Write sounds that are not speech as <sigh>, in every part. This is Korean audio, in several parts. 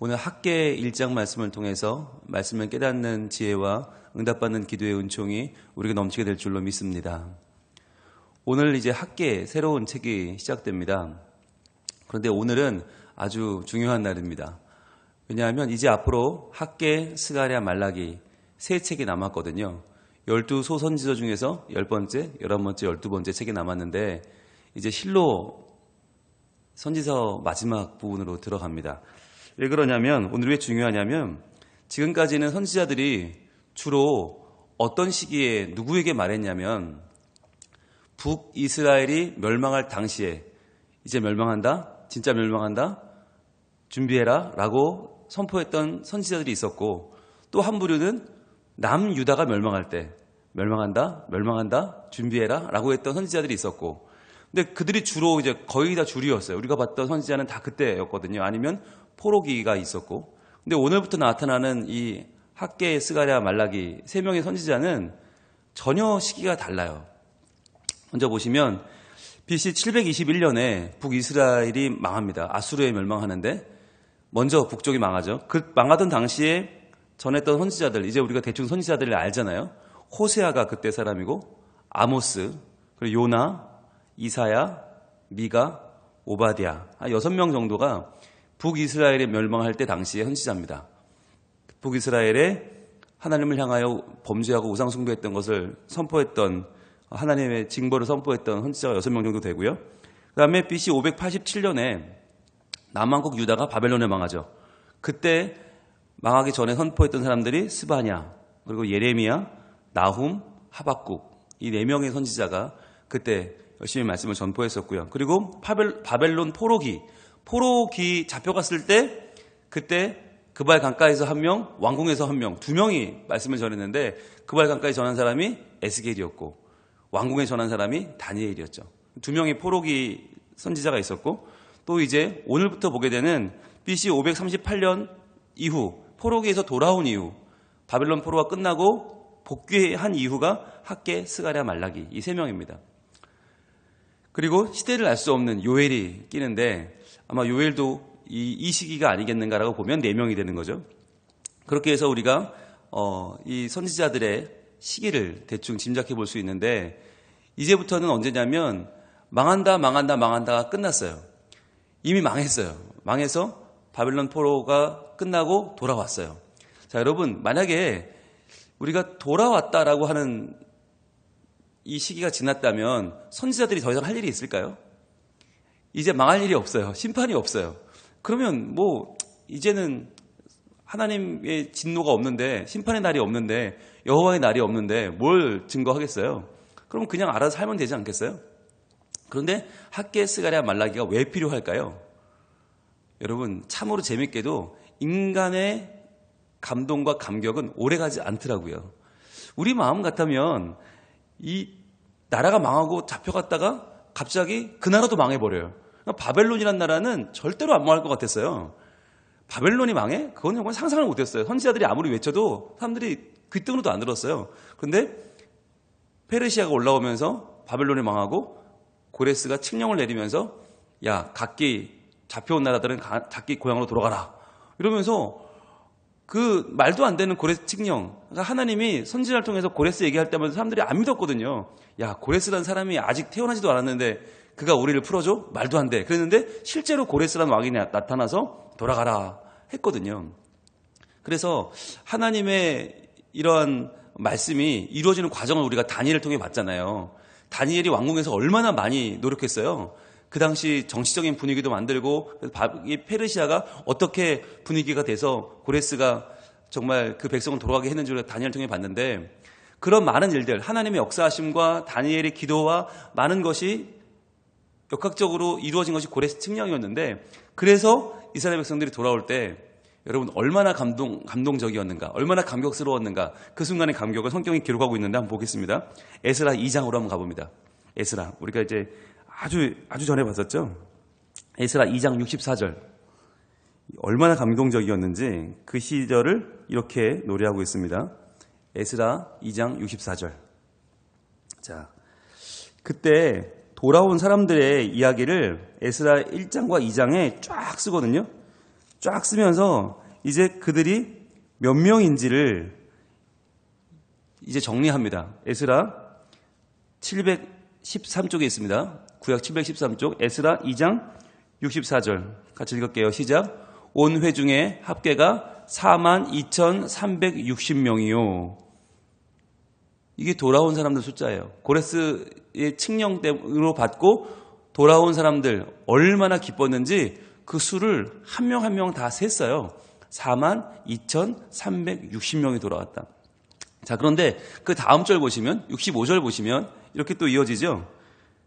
오늘 학계 일장 말씀을 통해서 말씀을 깨닫는 지혜와 응답받는 기도의 은총이 우리가 넘치게 될 줄로 믿습니다. 오늘 이제 학계 새로운 책이 시작됩니다. 그런데 오늘은 아주 중요한 날입니다. 왜냐하면 이제 앞으로 학계, 스가랴, 말라기 세 책이 남았거든요. 열두 소선지서 중에서 열 번째, 열한 번째, 열두 번째 책이 남았는데 이제 실로 선지서 마지막 부분으로 들어갑니다. 왜 그러냐면 오늘 왜 중요하냐면 지금까지는 선지자들이 주로 어떤 시기에 누구에게 말했냐면 북이스라엘이 멸망할 당시에 이제 멸망한다? 진짜 멸망한다? 준비해라 라고 선포했던 선지자들이 있었고 또 한 부류는 남유다가 멸망할 때 멸망한다? 멸망한다? 준비해라 라고 했던 선지자들이 있었고 근데 그들이 주로 이제 거의 다 줄이었어요. 우리가 봤던 선지자는 다 그때였거든요. 아니면 포로기가 있었고. 근데 오늘부터 나타나는 이 학계 스가랴 말라기 세 명의 선지자는 전혀 시기가 달라요. 먼저 보시면 BC 721년에 북이스라엘이 망합니다. 아수르에 멸망하는데 먼저 북쪽이 망하죠. 그 망하던 당시에 전했던 선지자들 이제 우리가 대충 선지자들을 알잖아요. 호세아가 그때 사람이고 아모스 그리고 요나 이사야 미가 오바디아 여섯 명 정도가 북이스라엘에 멸망할 때 당시의 선지자입니다. 북이스라엘에 하나님을 향하여 범죄하고 우상숭배했던 것을 선포했던 하나님의 징벌을 선포했던 선지자가 여섯 명 정도 되고요. 그 다음에 BC 587년에 남한국 유다가 바벨론에 망하죠. 그때 망하기 전에 선포했던 사람들이 스바냐, 그리고 예레미야, 나훔, 하박국 이 네 명의 선지자가 그때 열심히 말씀을 전포했었고요. 그리고 파벨, 바벨론 포로기, 포로기 잡혀갔을 때 그때 그발 강가에서 한 명, 왕궁에서 한 명, 두 명이 말씀을 전했는데 그발 강가에 전한 사람이 에스겔이었고 왕궁에 전한 사람이 다니엘이었죠. 두 명의 포로기 선지자가 있었고 또 이제 오늘부터 보게 되는 BC 538년 이후 포로기에서 돌아온 이후 바벨론 포로가 끝나고 복귀한 이후가 학계 스가랴 말라기 이 세 명입니다. 그리고 시대를 알 수 없는 요엘이 끼는데 아마 요엘도 이, 이 시기가 아니겠는가라고 보면 네 명이 되는 거죠. 그렇게 해서 우리가 어, 이 선지자들의 시기를 대충 짐작해 볼 수 있는데 이제부터는 언제냐면 망한다 망한다 망한다가 끝났어요. 이미 망했어요. 망해서 바벨론 포로가 끝나고 돌아왔어요. 자, 여러분, 만약에 우리가 돌아왔다라고 하는 이 시기가 지났다면 선지자들이 더 이상 할 일이 있을까요? 이제 망할 일이 없어요. 심판이 없어요. 그러면 뭐 이제는 하나님의 진노가 없는데 심판의 날이 없는데 여호와의 날이 없는데 뭘 증거하겠어요? 그럼 그냥 알아서 살면 되지 않겠어요? 그런데 학계 스가랴 말라기가 왜 필요할까요? 여러분 참으로 재밌게도 인간의 감동과 감격은 오래가지 않더라고요. 우리 마음 같다면 이 나라가 망하고 잡혀갔다가 갑자기 그 나라도 망해버려요. 바벨론이란 나라는 절대로 안 망할 것 같았어요. 바벨론이 망해? 그건 정말 상상을 못했어요. 선지자들이 아무리 외쳐도 사람들이 귀등으로도 안 들었어요. 그런데 페르시아가 올라오면서 바벨론이 망하고 고레스가 칙령을 내리면서 야 각기 잡혀온 나라들은 각기 고향으로 돌아가라 이러면서 그 말도 안 되는 고레스 칙령 그러니까 하나님이 선지자를 통해서 고레스 얘기할 때마다 사람들이 안 믿었거든요. 야 고레스라는 사람이 아직 태어나지도 않았는데 그가 우리를 풀어줘? 말도 안 돼. 그랬는데 실제로 고레스라는 왕이 나타나서 돌아가라 했거든요. 그래서 하나님의 이러한 말씀이 이루어지는 과정을 우리가 다니엘을 통해 봤잖아요. 다니엘이 왕궁에서 얼마나 많이 노력했어요. 그 당시 정치적인 분위기도 만들고 이 페르시아가 어떻게 분위기가 돼서 고레스가 정말 그 백성을 돌아가게 했는지를 다니엘 통해 봤는데 그런 많은 일들 하나님의 역사하심과 다니엘의 기도와 많은 것이 역학적으로 이루어진 것이 고레스 측량이었는데 그래서 이스라엘 백성들이 돌아올 때 여러분 얼마나 감동 감동적이었는가 얼마나 감격스러웠는가 그 순간의 감격을 성경이 기록하고 있는데 한번 보겠습니다. 에스라 2장으로 한번 가봅니다. 에스라 우리가 이제 아주 아주 전에 봤었죠. 에스라 2장 64절. 얼마나 감동적이었는지 그 시절을 이렇게 노래하고 있습니다. 에스라 2장 64절. 자, 그때 돌아온 사람들의 이야기를 에스라 1장과 2장에 쫙 쓰거든요. 쫙 쓰면서 이제 그들이 몇 명인지를 이제 정리합니다. 에스라 713쪽에 있습니다. 구약 713쪽 에스라 2장 64절 같이 읽을게요. 시작. 온 회중의 합계가 4만 2,360명이요. 이게 돌아온 사람들 숫자예요. 고레스의 칙령으로 받고 돌아온 사람들 얼마나 기뻤는지 그 수를 한 명 한 명 다 셌어요. 4만 2,360명이 돌아왔다. 자, 그런데 그 다음 절 보시면 65절 보시면 이렇게 또 이어지죠.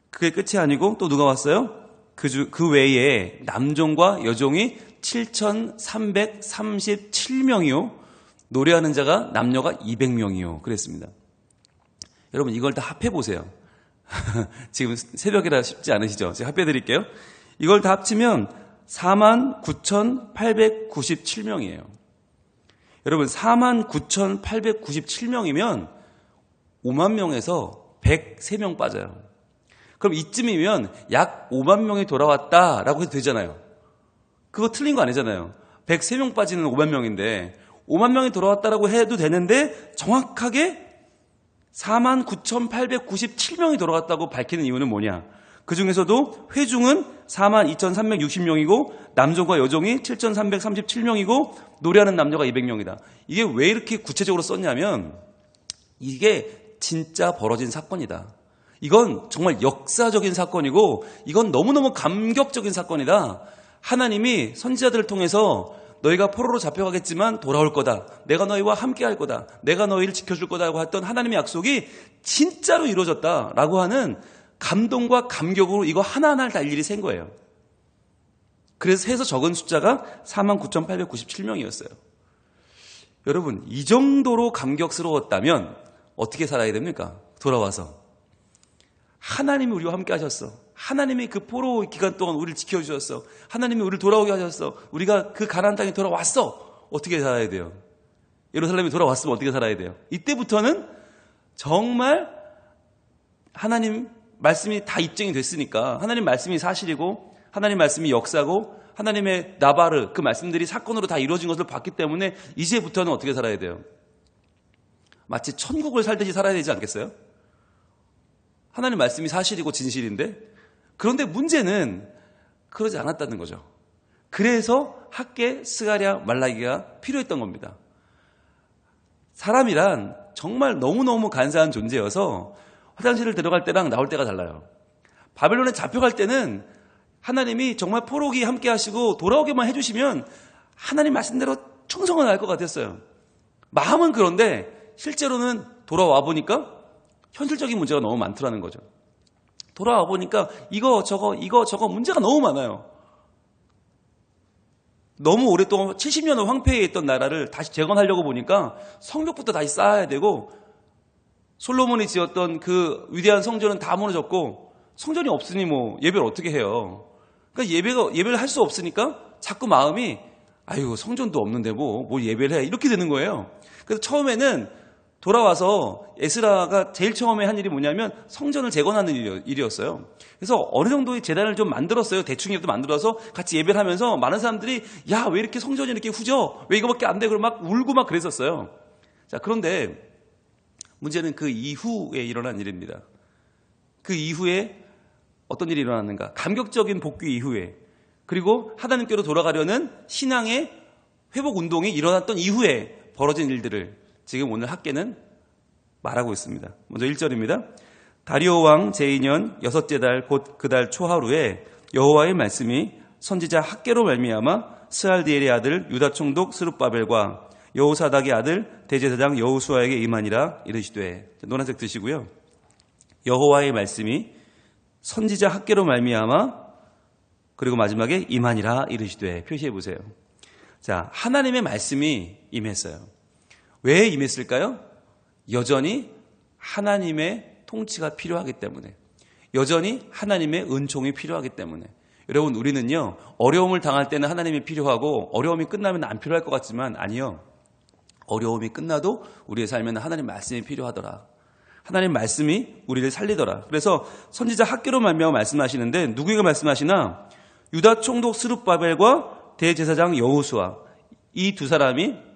그게 끝이 아니고 또 누가 왔어요? 그, 주, 그 외에 남종과 여종이 7,337명이요. 노래하는 자가 남녀가 200명이요. 그랬습니다. 여러분 이걸 다 합해 보세요. <laughs> 지금 새벽이라 쉽지 않으시죠? 제가 합해 드릴게요. 이걸 다 합치면 49,897명이에요. 여러분 49,897명이면 5만 명에서 103명 빠져요. 그럼 이쯤이면 약 5만 명이 돌아왔다라고 해도 되잖아요. 그거 틀린 거 아니잖아요. 103명 빠지는 5만 명인데 5만 명이 돌아왔다라고 해도 되는데 정확하게 49,897명이 돌아갔다고 밝히는 이유는 뭐냐? 그 중에서도 회중은 42,360명이고 남종과 여종이 7,337명이고 노래하는 남녀가 200명이다. 이게 왜 이렇게 구체적으로 썼냐면 이게 진짜 벌어진 사건이다. 이건 정말 역사적인 사건이고 이건 너무너무 감격적인 사건이다. 하나님이 선지자들을 통해서 너희가 포로로 잡혀가겠지만 돌아올 거다. 내가 너희와 함께 할 거다. 내가 너희를 지켜줄 거다라고 했던 하나님의 약속이 진짜로 이루어졌다라고 하는 감동과 감격으로 이거 하나하나를 다 일일이 센 거예요. 그래서 해서 적은 숫자가 49,897명이었어요. 여러분, 이 정도로 감격스러웠다면 어떻게 살아야 됩니까? 돌아와서. 하나님이 우리와 함께 하셨어. 하나님이 그 포로 기간 동안 우리를 지켜주셨어. 하나님이 우리를 돌아오게 하셨어. 우리가 그 가나안 땅에 돌아왔어. 어떻게 살아야 돼요? 예루살렘에 돌아왔으면 어떻게 살아야 돼요? 이때부터는 정말 하나님 말씀이 다 입증이 됐으니까 하나님 말씀이 사실이고 하나님 말씀이 역사고 하나님의 나바르 그 말씀들이 사건으로 다 이루어진 것을 봤기 때문에 이제부터는 어떻게 살아야 돼요? 마치 천국을 살듯이 살아야 되지 않겠어요? 하나님 말씀이 사실이고 진실인데 그런데 문제는 그러지 않았다는 거죠. 그래서 학계 스가랴 말라기가 필요했던 겁니다. 사람이란 정말 너무너무 간사한 존재여서 화장실을 들어갈 때랑 나올 때가 달라요. 바벨론에 잡혀갈 때는 하나님이 정말 포로기 함께 하시고 돌아오게만 해주시면 하나님 말씀대로 충성을 할 것 같았어요. 마음은 그런데 실제로는 돌아와 보니까 현실적인 문제가 너무 많더라는 거죠. 돌아와 보니까 이거 저거 이거 저거 문제가 너무 많아요. 너무 오랫동안 70년을 황폐해 있던 나라를 다시 재건하려고 보니까 성벽부터 다시 쌓아야 되고 솔로몬이 지었던 그 위대한 성전은 다 무너졌고 성전이 없으니 뭐 예배를 어떻게 해요? 그러니까 예배가 예배를 할 수 없으니까 자꾸 마음이 아유 성전도 없는데 뭐, 뭐 예배를 해 이렇게 되는 거예요. 그래서 처음에는 돌아와서 에스라가 제일 처음에 한 일이 뭐냐면 성전을 재건하는 일이었어요. 그래서 어느 정도의 재단을 좀 만들었어요. 대충이라도 만들어서 같이 예배를 하면서 많은 사람들이 야 왜 이렇게 성전이 이렇게 후져? 왜 이거밖에 안 돼? 그러고 막 울고 막 그랬었어요. 자 그런데 문제는 그 이후에 일어난 일입니다. 그 이후에 어떤 일이 일어났는가? 감격적인 복귀 이후에 그리고 하나님께로 돌아가려는 신앙의 회복 운동이 일어났던 이후에 벌어진 일들을 지금 오늘 학계는 말하고 있습니다. 먼저 1절입니다. 다리오 왕 제2년 여섯째 달 곧 그 달 초하루에 여호와의 말씀이 선지자 학계로 말미암아 스알디엘의 아들 유다 총독 스룹바벨과 여호사닥의 아들 대제사장 여호수아에게 임하니라 이르시되 노란색 드시고요. 여호와의 말씀이 선지자 학계로 말미암아 그리고 마지막에 임하니라 이르시되 표시해 보세요. 자, 하나님의 말씀이 임했어요. 왜 임했을까요? 여전히 하나님의 통치가 필요하기 때문에. 여전히 하나님의 은총이 필요하기 때문에. 여러분, 우리는요, 어려움을 당할 때는 하나님이 필요하고, 어려움이 끝나면 안 필요할 것 같지만, 아니요. 어려움이 끝나도 우리의 삶에는 하나님 말씀이 필요하더라. 하나님 말씀이 우리를 살리더라. 그래서 선지자 학교로 말미암아 말씀하시는데 누구에게 말씀하시나 유다 총독 스룹바벨과 대제사장 여호수아 이 두 사람이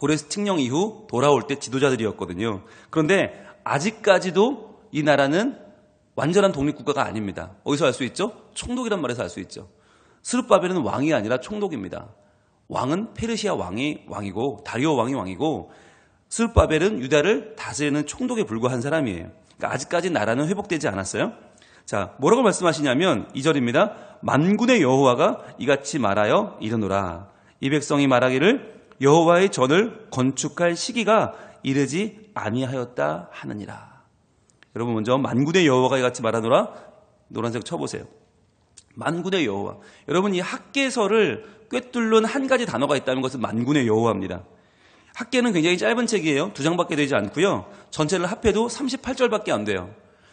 고레스 칙령 이후 돌아올 때 지도자들이었거든요. 그런데 아직까지도 이 나라는 완전한 독립국가가 아닙니다. 어디서 알 수 있죠? 총독이란 말에서 알 수 있죠. 스룹바벨은 왕이 아니라 총독입니다. 왕은 페르시아 왕이 왕이고 다리오 왕이 왕이고 스룹바벨은 유다를 다스리는 총독에 불과한 사람이에요. 그러니까 아직까지 나라는 회복되지 않았어요. 자, 뭐라고 말씀하시냐면 2절입니다. 만군의 여호와가 이같이 말하여 이르노라. 이 백성이 말하기를 여호와의 전을 건축할 시기가 이르지 아니하였다 하느니라. 여러분 먼저 만군의 여호와가 이같이 말하노라. 노란색 쳐보세요. 만군의 여호와. 여러분 이 학계서를 꿰뚫는 한 가지 단어가 있다는 것은 만군의 여호와입니다. 학계는 굉장히 짧은 책이에요. 두 장밖에 되지 않고요. 전체를 합해도 38절밖에 안 돼요.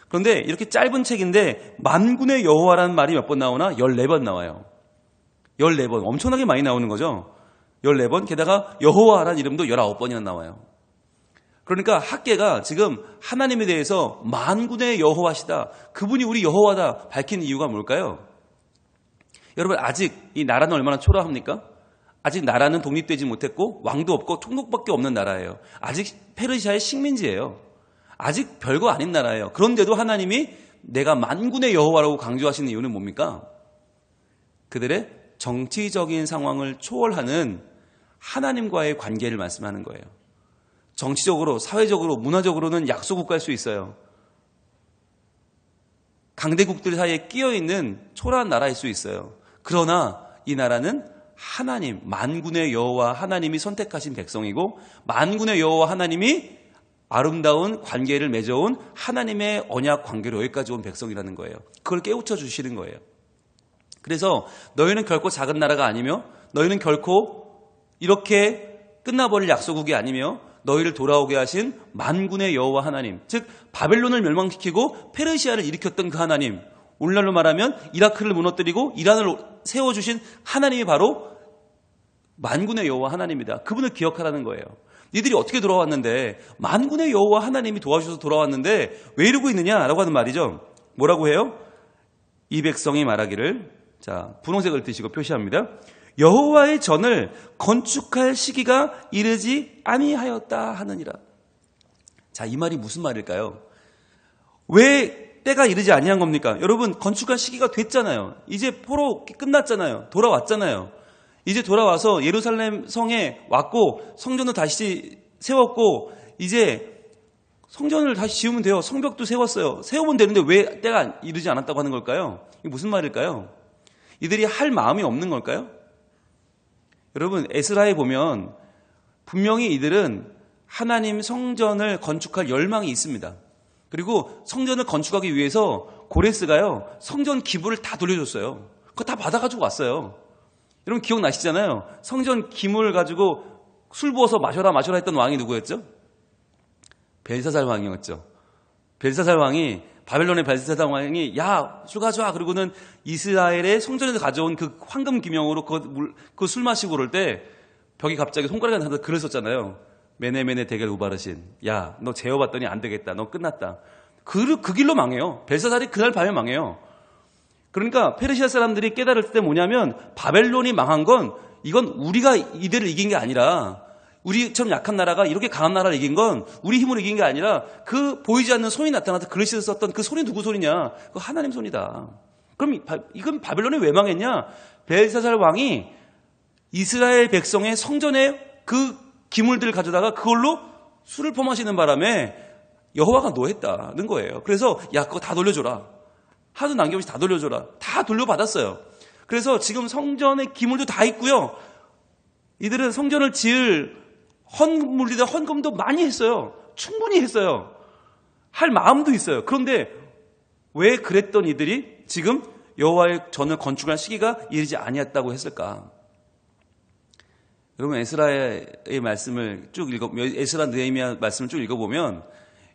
그런데 이렇게 짧은 책인데 만군의 여호와라는 말이 몇 번 나오나? 14번 나와요. 14번. 엄청나게 많이 나오는 거죠. 14번. 게다가 여호와라는 이름도 19번이나 나와요. 그러니까 학계가 지금 하나님에 대해서 만군의 여호와시다. 그분이 우리 여호와다 밝힌 이유가 뭘까요? 여러분 아직 이 나라는 얼마나 초라합니까? 아직 나라는 독립되지 못했고 왕도 없고 총독밖에 없는 나라예요. 아직 페르시아의 식민지예요. 아직 별거 아닌 나라예요. 그런데도 하나님이 내가 만군의 여호와라고 강조하시는 이유는 뭡니까? 그들의 정치적인 상황을 초월하는 하나님과의 관계를 말씀하는 거예요. 정치적으로, 사회적으로, 문화적으로는 약소국가일 수 있어요. 강대국들 사이에 끼어 있는 초라한 나라일 수 있어요. 그러나 이 나라는 하나님, 만군의 여호와 하나님이 선택하신 백성이고 만군의 여호와 하나님이 아름다운 관계를 맺어온 하나님의 언약 관계로 여기까지 온 백성이라는 거예요. 그걸 깨우쳐 주시는 거예요. 그래서 너희는 결코 작은 나라가 아니며 너희는 결코 이렇게 끝나버릴 약소국이 아니며 너희를 돌아오게 하신 만군의 여호와 하나님, 즉 바벨론을 멸망시키고 페르시아를 일으켰던 그 하나님, 오늘날로 말하면 이라크를 무너뜨리고 이란을 세워 주신 하나님이 바로 만군의 여호와 하나님이다. 그분을 기억하라는 거예요. 니들이 어떻게 돌아왔는데 만군의 여호와 하나님이 도와주셔서 돌아왔는데 왜 이러고 있느냐라고 하는 말이죠. 뭐라고 해요? 이 백성이 말하기를 자 분홍색을 드시고 표시합니다. 여호와의 전을 건축할 시기가 이르지 아니하였다 하느니라. 자, 이 말이 무슨 말일까요? 왜 때가 이르지 아니한 겁니까? 여러분, 건축할 시기가 됐잖아요. 이제 포로 끝났잖아요. 돌아왔잖아요. 이제 돌아와서 예루살렘 성에 왔고 성전을 다시 세웠고 이제 성전을 다시 지으면 돼요. 성벽도 세웠어요. 세우면 되는데 왜 때가 이르지 않았다고 하는 걸까요? 이게 무슨 말일까요? 이들이 할 마음이 없는 걸까요? 여러분 에스라에 보면 분명히 이들은 하나님 성전을 건축할 열망이 있습니다. 그리고 성전을 건축하기 위해서 고레스가요 성전 기부를 다 돌려줬어요. 그거 다 받아가지고 왔어요. 여러분 기억나시잖아요. 성전 기물 가지고 술 부어서 마셔라 마셔라 했던 왕이 누구였죠? 벨사살 왕이었죠. 벨사살 왕이 바벨론의 벨사살 왕이 야 술 가져와 그러고는 이스라엘의 성전에서 가져온 그 황금 기명으로 그술 마시고 그럴 때 벽이 갑자기 손가락에 하나 글을 썼잖아요. 메네메네 대결 우바르신 야 너 재워봤더니 안 되겠다. 너 끝났다. 그, 그 길로 망해요. 벨사살이 그날 밤에 망해요. 그러니까 페르시아 사람들이 깨달을 때 뭐냐면 바벨론이 망한 건 이건 우리가 이들을 이긴 게 아니라 우리처럼 약한 나라가 이렇게 강한 나라를 이긴 건 우리 힘으로 이긴 게 아니라 그 보이지 않는 손이 나타나서 글씨를 썼던 그 손이 누구 손이냐? 그 하나님 손이다. 그럼 이건 바벨론이 왜 망했냐? 벨사살 왕이 이스라엘 백성의 성전에 그 기물들을 가져다가 그걸로 술을 퍼마시는 바람에 여호와가 노했다는 거예요. 그래서 야 그거 다 돌려줘라. 하도 남김없이 다 돌려줘라. 다 돌려받았어요. 그래서 지금 성전의 기물도 다 있고요. 이들은 성전을 지을 헌물이다 헌금도 많이 했어요. 충분히 했어요. 할 마음도 있어요. 그런데 왜 그랬던 이들이 지금 여호와의 전을 건축할 시기가 이르지 아니었다고 했을까? 여러분 에스라의 말씀을 쭉 읽어 에스라 느헤미야 말씀을 쭉 읽어보면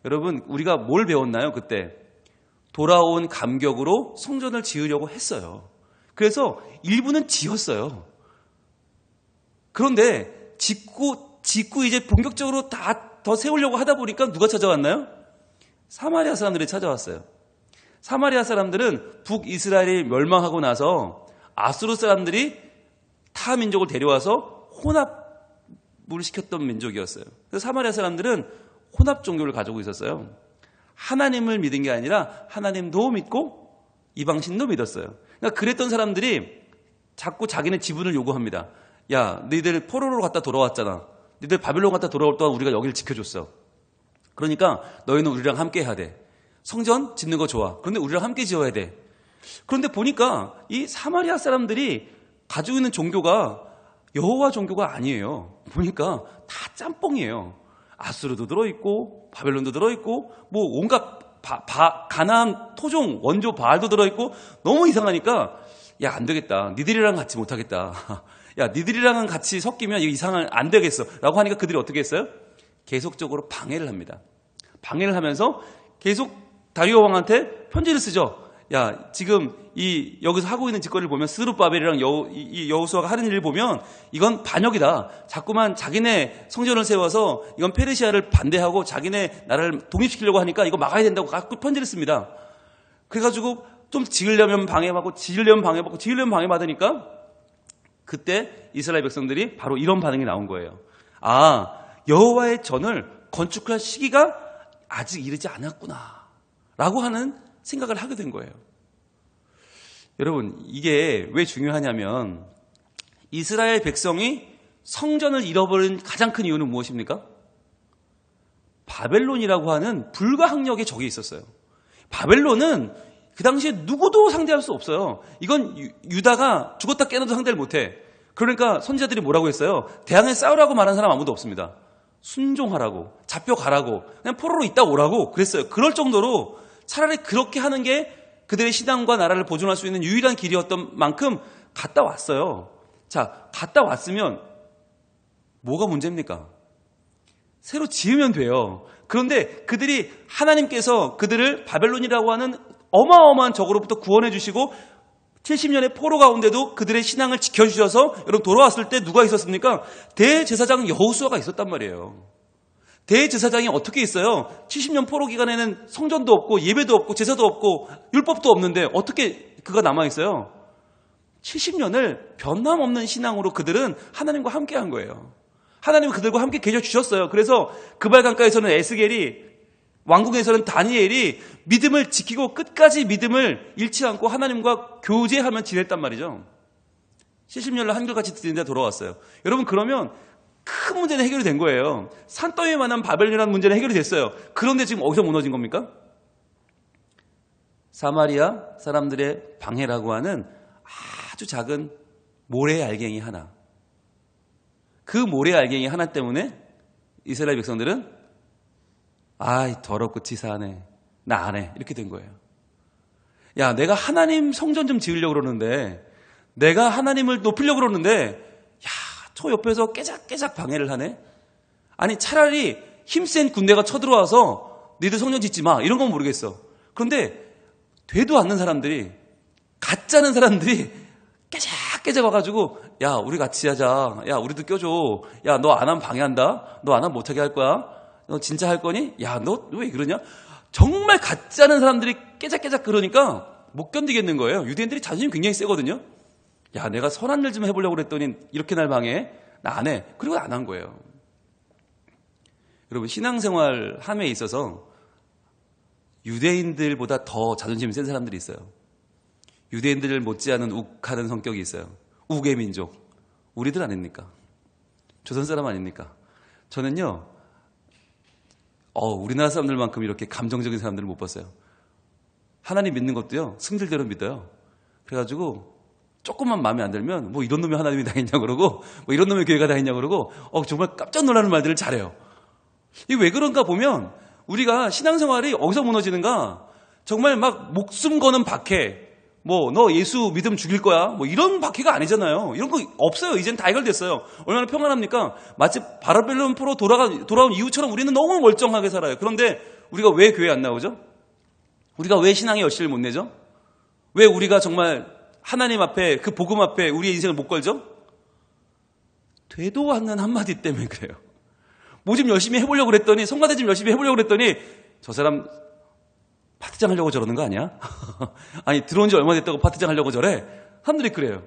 여러분 우리가 뭘 배웠나요 그때 돌아온 감격으로 성전을 지으려고 했어요. 그래서 일부는 지었어요. 그런데 짓고, 짓고 이제 본격적으로 다 더 세우려고 하다 보니까 누가 찾아왔나요? 사마리아 사람들이 찾아왔어요. 사마리아 사람들은 북이스라엘이 멸망하고 나서 아수르 사람들이 타 민족을 데려와서 혼합을 시켰던 민족이었어요. 그래서 사마리아 사람들은 혼합 종교를 가지고 있었어요. 하나님을 믿은 게 아니라 하나님도 믿고 이방신도 믿었어요. 그러니까 그랬던 사람들이 자꾸 자기네 지분을 요구합니다. 야, 너희들 포로로 갔다 돌아왔잖아. 너희들 바빌론 갔다 돌아올 동안 우리가 여기를 지켜줬어. 그러니까 너희는 우리랑 함께 해야 돼. 성전 짓는 거 좋아. 그런데 우리랑 함께 지어야 돼. 그런데 보니까 이 사마리아 사람들이 가지고 있는 종교가 여호와 종교가 아니에요. 보니까 다 짬뽕이에요. 아수르도 들어있고 바벨론도 들어있고 뭐 온갖 바, 바, 가나안 토종 원조 바알도 들어있고 너무 이상하니까 야 안 되겠다. 니들이랑 같이 못하겠다. <laughs> 야 니들이랑은 같이 섞이면 이상한 안 되겠어. 라고 하니까 그들이 어떻게 했어요? 계속적으로 방해를 합니다. 방해를 하면서 계속 다리오 왕한테 편지를 쓰죠. 야, 지금 이 여기서 하고 있는 짓거리를 보면 스루바벨이랑 여우, 이- 이 여우수아가 하는 일을 보면 이건 반역이다. 자꾸만 자기네 성전을 세워서 이건 페르시아를 반대하고 자기네 나라를 독립시키려고 하니까 이거 막아야 된다고 갖고 편지를 씁니다. 그래가지고 좀 지으려면 방해받고 지으려면 방해받고 지으려면 방해받으니까 그때 이스라엘 백성들이 바로 이런 반응이 나온 거예요. 아, 여호와의 전을 건축할 시기가 아직 이르지 않았구나. 라고 하는 생각을 하게 된 거예요. 여러분, 이게 왜 중요하냐면 이스라엘 백성이 성전을 잃어버린 가장 큰 이유는 무엇입니까? 바벨론이라고 하는 불가항력의 적이 있었어요. 바벨론은 그 당시에 누구도 상대할 수 없어요. 이건 유- 유다가 죽었다 깨어나도 상대를 못해. 그러니까 선지자들이 뭐라고 했어요? 대항에 싸우라고 말한 사람 아무도 없습니다. 순종하라고, 잡혀가라고, 그냥 포로로 있다 오라고 그랬어요. 그럴 정도로 차라리 그렇게 하는 게 그들의 신앙과 나라를 보존할 수 있는 유일한 길이었던 만큼 갔다 왔어요. 자, 갔다 왔으면 뭐가 문제입니까? 새로 지으면 돼요. 그런데 그들이 하나님께서 그들을 바벨론이라고 하는 어마어마한 적으로부터 구원해 주시고 70년의 포로 가운데도 그들의 신앙을 지켜주셔서 여러분 돌아왔을 때 누가 있었습니까? 대제사장 여호수아가 있었단 말이에요. 대제사장이 어떻게 있어요? 70년 포로 기간에는 성전도 없고 예배도 없고 제사도 없고 율법도 없는데 어떻게 그가 남아 있어요? 70년을 변함없는 신앙으로 그들은 하나님과 함께 한 거예요. 하나님은 그들과 함께 계셔 주셨어요. 그래서 그발강가에서는 에스겔이 왕궁에서는 다니엘이 믿음을 지키고 끝까지 믿음을 잃지 않고 하나님과 교제하며 지냈단 말이죠. 70년을 한결같이 드는데 돌아왔어요. 여러분 그러면 큰 문제는 해결이 된 거예요. 산더미 만한 바벨이라는 문제는 해결이 됐어요. 그런데 지금 어디서 무너진 겁니까? 사마리아 사람들의 방해라고 하는 아주 작은 모래 알갱이 하나. 그 모래 알갱이 하나 때문에 이스라엘 백성들은 아이 더럽고 치사하네. 나 안 해. 이렇게 된 거예요. 야, 내가 하나님 성전 좀 지으려고 그러는데 내가 하나님을 높이려고 그러는데 야, 저 옆에서 깨작깨작 방해를 하네. 아니, 차라리 힘센 군대가 쳐들어와서 너희들 성전 짓지 마. 이런 건 모르겠어. 그런데 되도 않는 사람들이 가짜는 사람들이 깨작깨작 와가지고 야 우리 같이 하자 야 우리도 껴줘 야 너 안 하면 방해한다 너 안 하면 못하게 할 거야 너 진짜 할 거니 야 너 왜 그러냐 정말 가짜는 사람들이 깨작깨작 그러니까 못 견디겠는 거예요 유대인들이 자존심이 굉장히 세거든요 야 내가 선한 일 좀 해보려고 그랬더니 이렇게 날 방해 나 안 해 그리고 안 한 거예요 여러분 신앙생활 함에 있어서 유대인들보다 더 자존심이 센 사람들이 있어요. 유대인들을 못지않은 욱하는 성격이 있어요. 욱의 민족. 우리들 아닙니까? 조선 사람 아닙니까? 저는요, 어, 우리나라 사람들만큼 이렇게 감정적인 사람들을 못 봤어요. 하나님 믿는 것도요, 승질대로 믿어요. 그래가지고, 조금만 마음에 안 들면, 뭐 이런 놈이 하나님이 다 있냐 그러고, 뭐 이런 놈의 교회가 다 있냐 그러고, 어, 정말 깜짝 놀라는 말들을 잘해요. 이게 왜 그런가 보면 우리가 신앙생활이 어디서 무너지는가 정말 막 목숨 거는 박해 뭐 너 예수 믿음 죽일 거야? 뭐 이런 박해가 아니잖아요. 이런 거 없어요. 이젠 다 해결됐어요. 얼마나 평안합니까? 마치 바라벨론 프로 돌아가, 돌아온 이후처럼 우리는 너무 멀쩡하게 살아요. 그런데 우리가 왜 교회 안 나오죠? 우리가 왜 신앙의 열심을 못 내죠? 왜 우리가 정말 하나님 앞에 그 복음 앞에 우리의 인생을 못 걸죠? 되도 않는 한마디 때문에 그래요. 뭐 좀 열심히 해보려고 그랬더니, 성가대 좀 열심히 해보려고 그랬더니, 저 사람 파트장 하려고 저러는 거 아니야? <laughs> 아니, 들어온 지 얼마 됐다고 파트장 하려고 저래? 사람들이 그래요.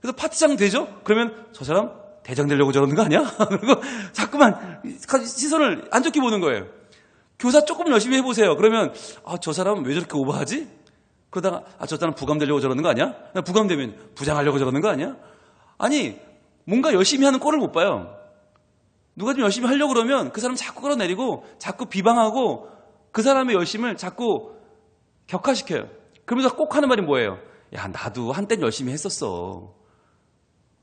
그래서 파트장 되죠? 그러면 저 사람 대장 되려고 저러는 거 아니야? <laughs> 그리고 자꾸만 시선을 안 좋게 보는 거예요. 교사 조금 열심히 해보세요. 그러면 아, 저 사람 왜 저렇게 오버하지? 그러다가 아, 저 사람 부감 되려고 저러는 거 아니야? 나 부감 되면 부장 하려고 저러는 거 아니야? 아니 뭔가 열심히 하는 꼴을 못 봐요. 누가 좀 열심히 하려고 그러면 그 사람 자꾸 끌어내리고 자꾸 비방하고 그 사람의 열심을 자꾸 격화시켜요. 그러면서 꼭 하는 말이 뭐예요? 야, 나도 한땐 열심히 했었어.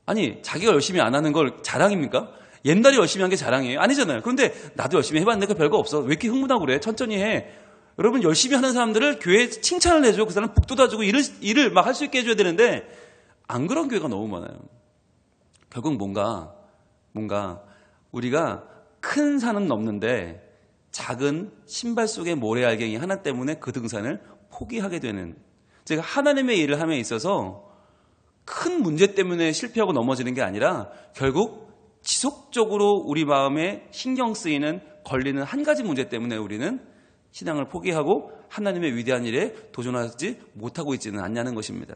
아니, 자기가 열심히 안 하는 걸 자랑입니까? 옛날에 열심히 한 게 자랑이에요? 아니잖아요. 그런데 나도 열심히 해봤는데 그 별거 없어. 왜 이렇게 흥분하고 그래? 천천히 해. 여러분, 열심히 하는 사람들을 교회에 칭찬을 해줘. 그 사람 북돋아 주고 일을, 일을 막 할 수 있게 해줘야 되는데, 안 그런 교회가 너무 많아요. 결국 뭔가, 뭔가, 우리가 큰 산은 넘는데, 작은 신발 속의 모래알갱이 하나 때문에 그 등산을 포기하게 되는 제가 하나님의 일을 함에 있어서 큰 문제 때문에 실패하고 넘어지는 게 아니라 결국 지속적으로 우리 마음에 신경 쓰이는 걸리는 한 가지 문제 때문에 우리는 신앙을 포기하고 하나님의 위대한 일에 도전하지 못하고 있지는 않냐는 것입니다.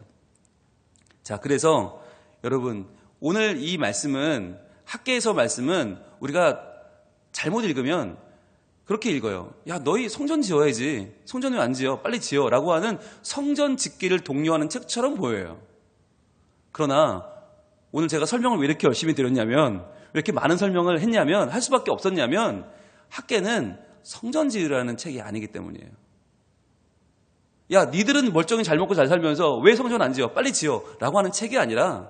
자, 그래서 여러분 오늘 이 말씀은 학계에서 말씀은 우리가 잘못 읽으면 그렇게 읽어요. 야, 너희 성전 지어야지. 성전 왜 안 지어? 빨리 지어. 라고 하는 성전 짓기를 독려하는 책처럼 보여요. 그러나 오늘 제가 설명을 왜 이렇게 열심히 드렸냐면, 왜 이렇게 많은 설명을 했냐면, 할 수밖에 없었냐면, 학계는 성전 지으라는 책이 아니기 때문이에요. 야, 니들은 멀쩡히 잘 먹고 잘 살면서 왜 성전 안 지어? 빨리 지어. 라고 하는 책이 아니라,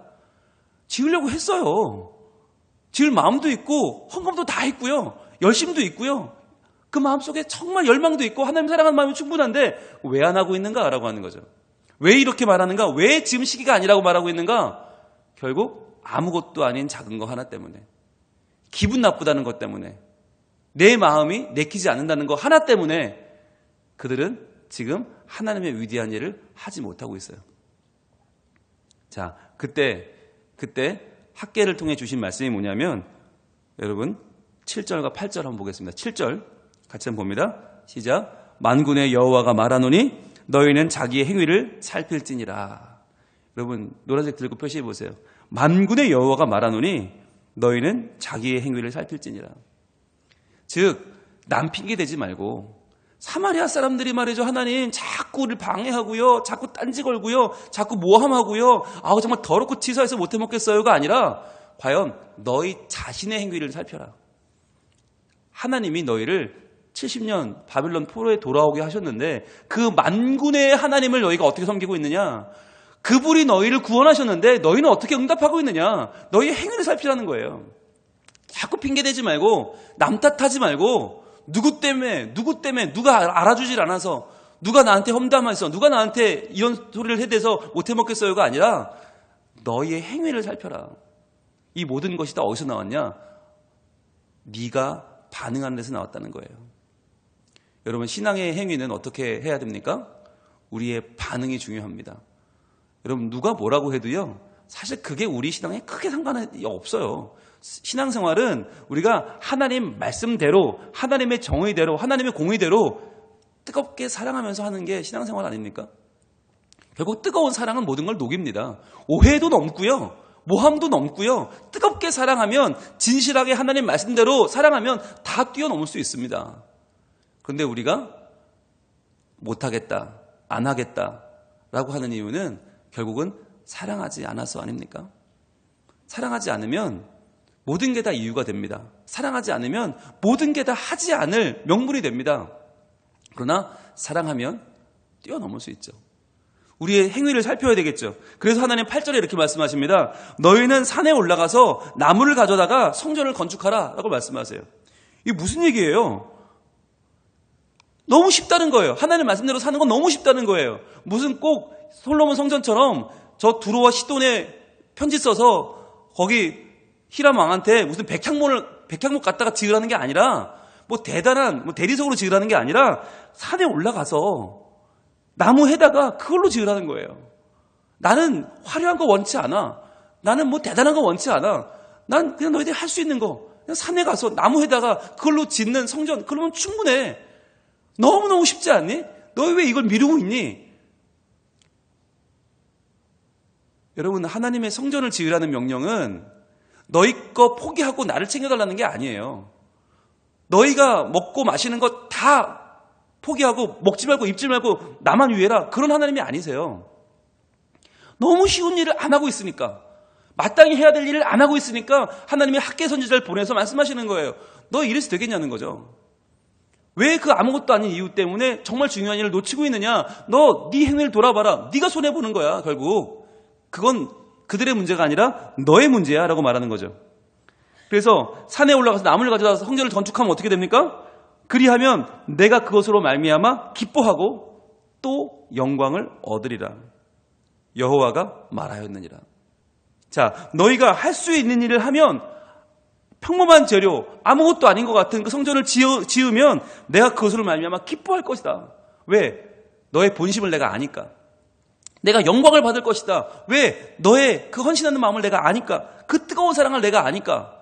지으려고 했어요. 지을 마음도 있고, 헌금도 다 있고요. 열심도 있고요. 그 마음속에 정말 열망도 있고 하나님 사랑하는 마음이 충분한데 왜 안 하고 있는가라고 하는 거죠. 왜 이렇게 말하는가? 왜 지금 시기가 아니라고 말하고 있는가? 결국 아무것도 아닌 작은 거 하나 때문에 기분 나쁘다는 것 때문에 내 마음이 내키지 않는다는 거 하나 때문에 그들은 지금 하나님의 위대한 일을 하지 못하고 있어요. 자, 그때 그때 학계를 통해 주신 말씀이 뭐냐면 여러분 7절과 8절 한번 보겠습니다. 7절 같이 한번 봅니다. 시작. 만군의 여호와가 말하노니 너희는 자기의 행위를 살필지니라. 여러분 노란색 들고 표시해 보세요. 만군의 여호와가 말하노니 너희는 자기의 행위를 살필지니라. 즉, 남 핑계 대지 말고 사마리아 사람들이 말이죠. 하나님 자꾸 우리를 방해하고요. 자꾸 딴지 걸고요. 자꾸 모함하고요. 아우 정말 더럽고 치사해서 못해 먹겠어요가 아니라 과연 너희 자신의 행위를 살펴라. 하나님이 너희를 70년 바빌론 포로에 돌아오게 하셨는데 그 만군의 하나님을 너희가 어떻게 섬기고 있느냐? 그분이 너희를 구원하셨는데 너희는 어떻게 응답하고 있느냐? 너희의 행위를 살피라는 거예요. 자꾸 핑계대지 말고 남 탓하지 말고 누구 때문에 누구 때문에 누가 알아주질 않아서 누가 나한테 험담해서 누가 나한테 이런 소리를 해대서 못해 먹겠어요가 아니라 너희의 행위를 살펴라. 이 모든 것이 다 어디서 나왔냐? 네가 반응하는 데서 나왔다는 거예요. 여러분 신앙의 행위는 어떻게 해야 됩니까? 우리의 반응이 중요합니다. 여러분 누가 뭐라고 해도요. 사실 그게 우리 신앙에 크게 상관이 없어요. 신앙생활은 우리가 하나님 말씀대로 하나님의 정의대로 하나님의 공의대로 뜨겁게 사랑하면서 하는 게 신앙생활 아닙니까? 결국 뜨거운 사랑은 모든 걸 녹입니다. 오해도 넘고요. 모함도 넘고요. 뜨겁게 사랑하면 진실하게 하나님 말씀대로 사랑하면 다 뛰어넘을 수 있습니다. 그런데 우리가 못하겠다, 안 하겠다 라고 하는 이유는 결국은 사랑하지 않아서 아닙니까? 사랑하지 않으면 모든 게 다 이유가 됩니다. 사랑하지 않으면 모든 게 다 하지 않을 명분이 됩니다. 그러나 사랑하면 뛰어넘을 수 있죠. 우리의 행위를 살펴야 되겠죠. 그래서 하나님 8절에 이렇게 말씀하십니다. 너희는 산에 올라가서 나무를 가져다가 성전을 건축하라 라고 말씀하세요. 이게 무슨 얘기예요? 너무 쉽다는 거예요. 하나님 말씀대로 사는 건 너무 쉽다는 거예요. 무슨 꼭 솔로몬 성전처럼 저 두로와 시돈에 편지 써서 거기 히람 왕한테 무슨 백향목을 백향목 갖다가 지으라는 게 아니라 뭐 대단한 뭐 대리석으로 지으라는 게 아니라 산에 올라가서 나무 해다가 그걸로 지으라는 거예요. 나는 화려한 거 원치 않아. 나는 뭐 대단한 거 원치 않아. 난 그냥 너희들이 할 수 있는 거. 그냥 산에 가서 나무 해다가 그걸로 짓는 성전, 그러면 충분해. 너무너무 쉽지 않니? 너희 왜 이걸 미루고 있니? 여러분 하나님의 성전을 지으라는 명령은 너희 거 포기하고 나를 챙겨달라는 게 아니에요. 너희가 먹고 마시는 것 다 포기하고 먹지 말고 입지 말고 나만 위해라 그런 하나님이 아니세요. 너무 쉬운 일을 안 하고 있으니까 마땅히 해야 될 일을 안 하고 있으니까 하나님이 학계 선지자를 보내서 말씀하시는 거예요. 너 이래서 되겠냐는 거죠. 왜 그 아무것도 아닌 이유 때문에 정말 중요한 일을 놓치고 있느냐? 너 네 행위를 돌아봐라. 네가 손해 보는 거야. 결국 그건 그들의 문제가 아니라 너의 문제야라고 말하는 거죠. 그래서 산에 올라가서 나무를 가져다서 성전을 건축하면 어떻게 됩니까? 그리하면 내가 그것으로 말미암아 기뻐하고 또 영광을 얻으리라. 여호와가 말하였느니라. 자, 너희가 할 수 있는 일을 하면 평범한 재료, 아무것도 아닌 것 같은 그 성전을 지으, 지으 면 내가 그것으로 말미암아 기뻐할 것이다. 왜? 너의 본심을 내가 아니까. 내가 영광을 받을 것이다. 왜? 너의 그 헌신하는 마음을 내가 아니까. 그 뜨거운 사랑을 내가 아니까.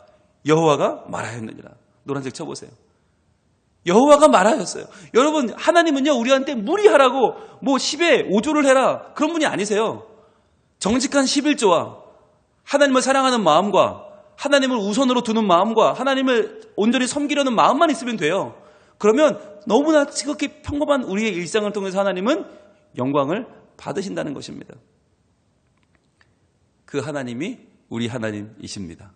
여호와가 말하였느니라. 노란색 쳐보세요. 여호와가 말하였어요. 여러분, 하나님은요, 우리한테 무리하라고 뭐 10에 5조를 해라. 그런 분이 아니세요. 정직한 11조와 하나님을 사랑하는 마음과 하나님을 우선으로 두는 마음과 하나님을 온전히 섬기려는 마음만 있으면 돼요. 그러면 너무나 지극히 평범한 우리의 일상을 통해서 하나님은 영광을 받으신다는 것입니다. 그 하나님이 우리 하나님이십니다.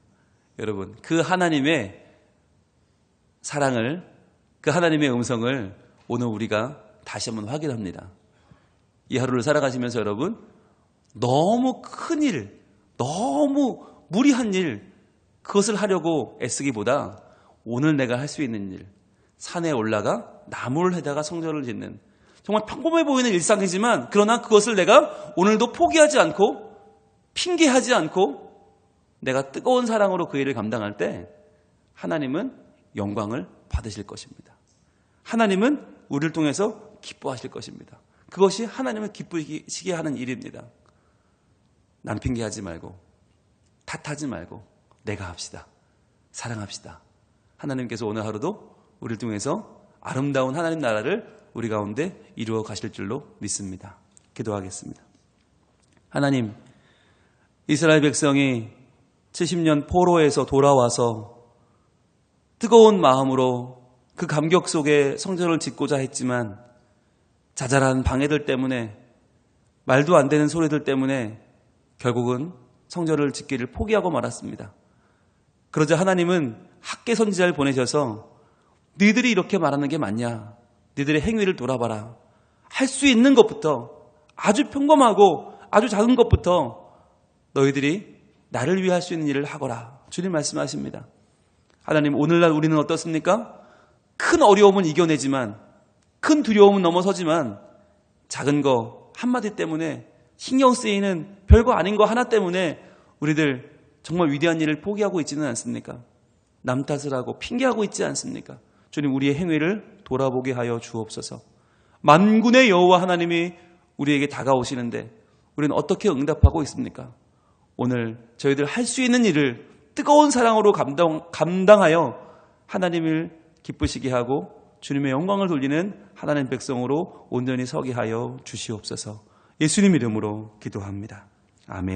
여러분, 그 하나님의 사랑을, 그 하나님의 음성을 오늘 우리가 다시 한번 확인합니다. 이 하루를 살아가시면서 여러분, 너무 큰 일, 너무 무리한 일, 그것을 하려고 애쓰기보다 오늘 내가 할 수 있는 일, 산에 올라가 나무를 해다가 성전을 짓는 정말 평범해 보이는 일상이지만 그러나 그것을 내가 오늘도 포기하지 않고 핑계하지 않고 내가 뜨거운 사랑으로 그 일을 감당할 때 하나님은 영광을 받으실 것입니다. 하나님은 우리를 통해서 기뻐하실 것입니다. 그것이 하나님을 기쁘시게 하는 일입니다. 남 핑계하지 말고 탓하지 말고 내가 합시다. 사랑합시다. 하나님께서 오늘 하루도 우리를 통해서 아름다운 하나님 나라를 우리 가운데 이루어 가실 줄로 믿습니다. 기도하겠습니다. 하나님, 이스라엘 백성이 70년 포로에서 돌아와서 뜨거운 마음으로 그 감격 속에 성전을 짓고자 했지만 자잘한 방해들 때문에 말도 안 되는 소리들 때문에 결국은 성전을 짓기를 포기하고 말았습니다. 그러자 하나님은 학계 선지자를 보내셔서 너희들이 이렇게 말하는 게 맞냐? 너희들의 행위를 돌아봐라. 할 수 있는 것부터 아주 평범하고 아주 작은 것부터 너희들이 나를 위해 할 수 있는 일을 하거라. 주님 말씀하십니다. 하나님 오늘날 우리는 어떻습니까? 큰 어려움은 이겨내지만 큰 두려움은 넘어서지만 작은 거 한마디 때문에 신경 쓰이는 별거 아닌 거 하나 때문에 우리들 정말 위대한 일을 포기하고 있지는 않습니까? 남 탓을 하고 핑계하고 있지 않습니까? 주님 우리의 행위를 돌아보게 하여 주옵소서. 만군의 여호와 하나님이 우리에게 다가오시는데 우리는 어떻게 응답하고 있습니까? 오늘 저희들 할 수 있는 일을 뜨거운 사랑으로 감당, 감당하여 하나님을 기쁘시게 하고 주님의 영광을 돌리는 하나님 백성으로 온전히 서게 하여 주시옵소서. 예수님 이름으로 기도합니다. 아멘.